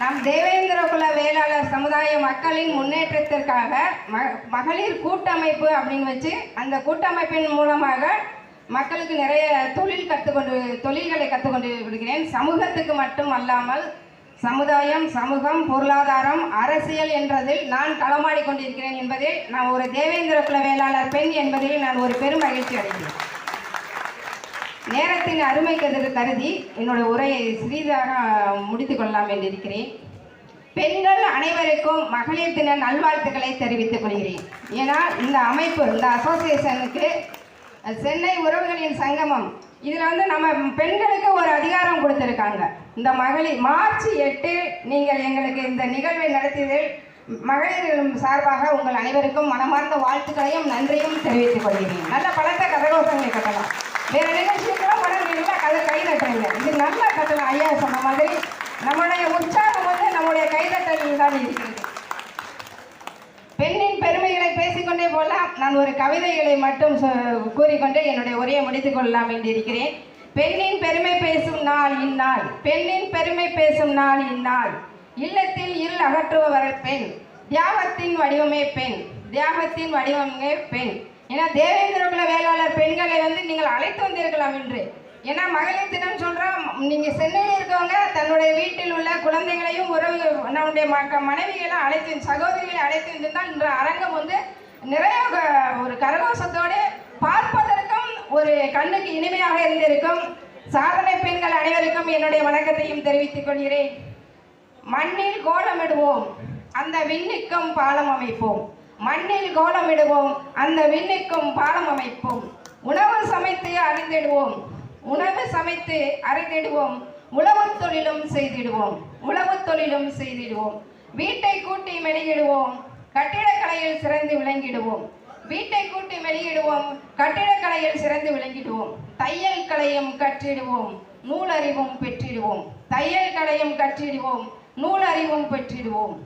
நம் தேவேந்திர குல வேளாளர் சமுதாய மக்களின் முன்னேற்றத்திற்காக ம மகளிர் கூட்டமைப்பு அப்படின்னு வச்சு அந்த கூட்டமைப்பின் மூலமாக மக்களுக்கு நிறைய தொழில் கற்றுக்கொண்டு தொழில்களை கற்றுக்கொண்டு விடுகிறேன். சமூகத்துக்கு மட்டும் அல்லாமல் சமுதாயம் சமூகம் பொருளாதாரம் அரசியல் என்றதில் நான் களமாடி கொண்டிருக்கிறேன் என்பதில் நான் ஒரு தேவேந்திர குல வேளாளர் பெண் என்பதில் நான் ஒரு பெரும் மகிழ்ச்சி அடைகிறேன். நேரத்தின் அருமை கருது கருதி என்னோட உரையை சிறிதாக முடித்து கொள்ளலாம் என்று இருக்கிறேன். பெண்கள் அனைவருக்கும் மகளிர் தின நல்வாழ்த்துக்களை தெரிவித்துக் கொள்கிறேன். ஏன்னா இந்த அமைப்பு இந்த அசோசியேஷனுக்கு சென்னை உறவுகளின் சங்கமம் இதில் வந்து நம்ம பெண்களுக்கு ஒரு அதிகாரம் கொடுத்துருக்காங்க. இந்த மகளிர் மார்ச் எட்டு நீங்கள் எங்களுக்கு இந்த நிகழ்வை நடத்தியதில் மகளிர் சார்பாக உங்கள் அனைவருக்கும் மனமார்ந்த வாழ்த்துக்களையும் நன்றியும் தெரிவித்துக் கொள்கிறேன். நல்ல பலத்த கதகோஷங்களை கட்டலாம். வேற நிகழ்ச்சிக்கெல்லாம் பண்ணுறீங்களா கதை கை தட்டுங்க இது நல்ல கட்டலாம் ஐயா சொன்ன மாதிரி நம்மளுடைய உற்சாகம் வந்து நம்முடைய கைதட்டலில் தான் இருக்கிறது. பெண்ணின் பெருமைகளை பேசிக்கொண்டே போகலாம். நான் ஒரு கவிதைகளை மட்டும் சொ- கூறிக்கொண்டு என்னுடைய உரையை முடித்துக் கொள்ளலாம் என்றிருக்கிறேன் பெண்ணின் பெருமை பேசும் நாள் இந்நாள். பெண்ணின் பெருமை பேசும் நாள் இந்நாள். இல்லத்தில் இருள் அகற்றுபவர் பெண். தியாகத்தின் வடிவமே பெண். தியாகத்தின் வடிவமே பெண். ஏன்னா தேவேந்திர குல வேளாளர் பெண்களை வந்து நீங்கள் அழைத்து வந்திருக்கலாம் என்று ஏன்னா மகளிர் தினம் சொல்கிறோம் நீங்கள் சென்னையில் இருக்கவங்க தன்னுடைய வீட்டில் உள்ள குழந்தைகளையும் உறவு நம்முடைய மக்க மனைவிகளை அழைத்து சகோதரிகளை அழைத்து வந்திருந்தால் இன்று அரங்கம் வந்து நிறைய ஒரு கரகோஷத்தோடு பார்ப்பதற்கும் ஒரு கண்ணுக்கு இனிமையாக இருந்திருக்கும். சாதனை பெண்கள் அனைவருக்கும் என்னுடைய வணக்கத்தையும் தெரிவித்துக் கொள்கிறேன். மண்ணில் கோலமிடுவோம் அந்த விண்ணுக்கும் பாலம் அமைப்போம். மண்ணில் கோலமிடுவோம் அந்த விண்ணுக்கும் பாலம் அமைப்போம். உணவு சமைத்து அறிந்திடுவோம் உணவு சமைத்து அறிந்திடுவோம் உழவுத் தொழிலும் செய்திடுவோம் உழவுத் தொழிலும் செய்திடுவோம். வீட்டை கூட்டி மெளியிடுவோம் கட்டிடக்கலையில் சிறந்து விளங்கிடுவோம். வீட்டை கூட்டி வெளியிடுவோம் கட்டிடக்கலையில் சிறந்து விளங்கிடுவோம். தையல் கலையும் கற்றிடுவோம் நூலறிவும் பெற்றிடுவோம். தையல் கலையும் கற்றிடுவோம் நூலறிவும் பெற்றிடுவோம்.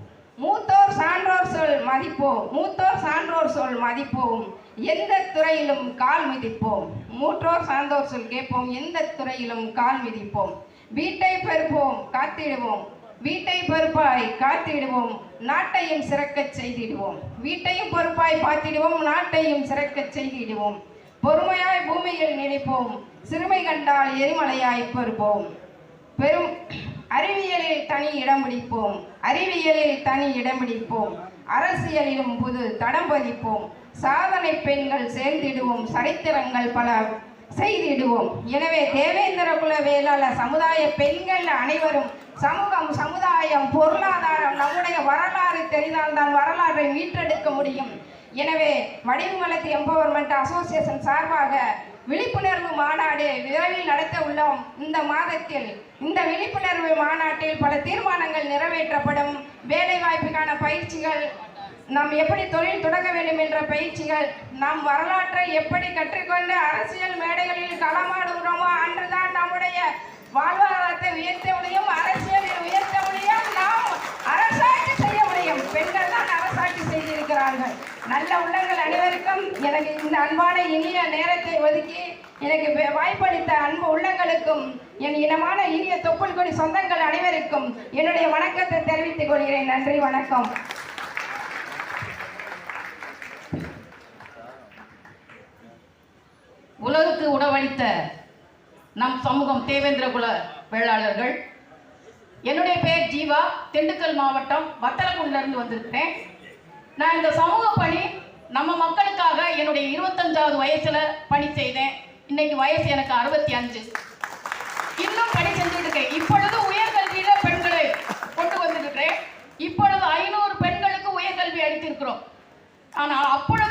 மூத்தோர் சான்றோர் சொல் மதிப்போம். மூத்தோர் சான்றோர் சொல் மதிப்போம். எந்த துறையிலும் கால் மிதிப்போம். மூற்றோர் சான்றோர் சொல் கேட்போம். எந்த துறையிலும் கால் மிதிப்போம். வீட்டை பெருப்போம் காத்திடுவோம். வீட்டை பொறுப்பாய் காத்திடுவோம். நாட்டையும் சிறக்கச் செய்திடுவோம். வீட்டையும் பொறுப்பாய் பார்த்திடுவோம். நாட்டையும் சிறக்கச் செய்திடுவோம். பொறுமையாய் பூமியில் நினைப்போம். சிறுமை கண்டால் எரிமலையாய் பொறுப்போம் பெரும் அறிவியலில் தனி இடம் பிடிப்போம். அறிவியலில் தனி இடம் பிடிப்போம். அரசியலிலும் புது தடம் பதிப்போம். சாதனை பெண்கள் சேர்ந்திடுவோம். சரித்திரங்கள் பல செய்திடுவோம். எனவே தேவேந்திர குல வேளாளர் சமுதாய பெண்கள் அனைவரும் சமூகம் சமுதாயம் பொருளாதாரம் நம்முடைய வரலாறு தெரிந்தால்தான் வரலாற்றை மீட்டெடுக்க முடியும். எனவே வடிவமலத்து எம்பவர்மெண்ட் அசோசியேஷன் சார்பாக விழிப்புணர்வு மாநாடு விரைவில் நடத்த உள்ளோம். இந்த மாதத்தில் இந்த விழிப்புணர்வு மாநாட்டில் பல தீர்மானங்கள் நிறைவேற்றப்படும். வேலை வாய்ப்புக்கான பயிற்சிகள் நாம் எப்படி தொழில் தொடங்க வேண்டும் என்ற பயிற்சிகள் நாம் வரலாற்றை எப்படி கற்றுக்கொண்டு அரசியல் மேடைகளில் களமாடுகிறோமோ அன்றுதான் நம்முடைய வாழ்வாதாரத்தை உயர்த்த முடியும் அரசியலில் உயர்த்த முடியும் நாம் அரசாட்சி செய்ய முடியும். பெண்கள் தான் அரசாட்சி செய்திருக்கிறார்கள். நல்ல உள்ளங்கள் அனைவருக்கும் எனக்கு இந்த அன்பான இனிய நேரத்தை ஒதுக்கி எனக்கு வாய்ப்பளித்த அன்பு அனைவருக்கும் என் இனமான இனிய தொப்புள் கொடி சொந்தங்கள் அனைவருக்கும் என்னுடைய வணக்கத்தை தெரிவித்துக் கொள்கிறேன். நன்றி வணக்கம். உலகுக்கு உணவளித்த நம் சமூகம் தேவேந்திர குல வேளாளர்கள் என்னுடைய பெயர் ஜீவா. திண்டுக்கல் மாவட்டம் வத்தலகுண்டிலிருந்து வந்திருக்கிறேன். நான் இந்த சமூக பணி நம்ம மக்களுக்காக என்னுடைய இருபத்தஞ்சாவது வயசில் பணி செய்தேன். இன்னைக்கு வயசு எனக்கு அறுபத்தி அஞ்சு. இன்னும் இருக்கேன் இப்பொழுது உயர்கல்வியில பெண்களை கொண்டு வந்திருக்கிறேன். இப்பொழுது ஐநூறு பெண்களுக்கு உயர்கல்வி அளித்திருக்கிறோம். ஆனால் அப்பொழுது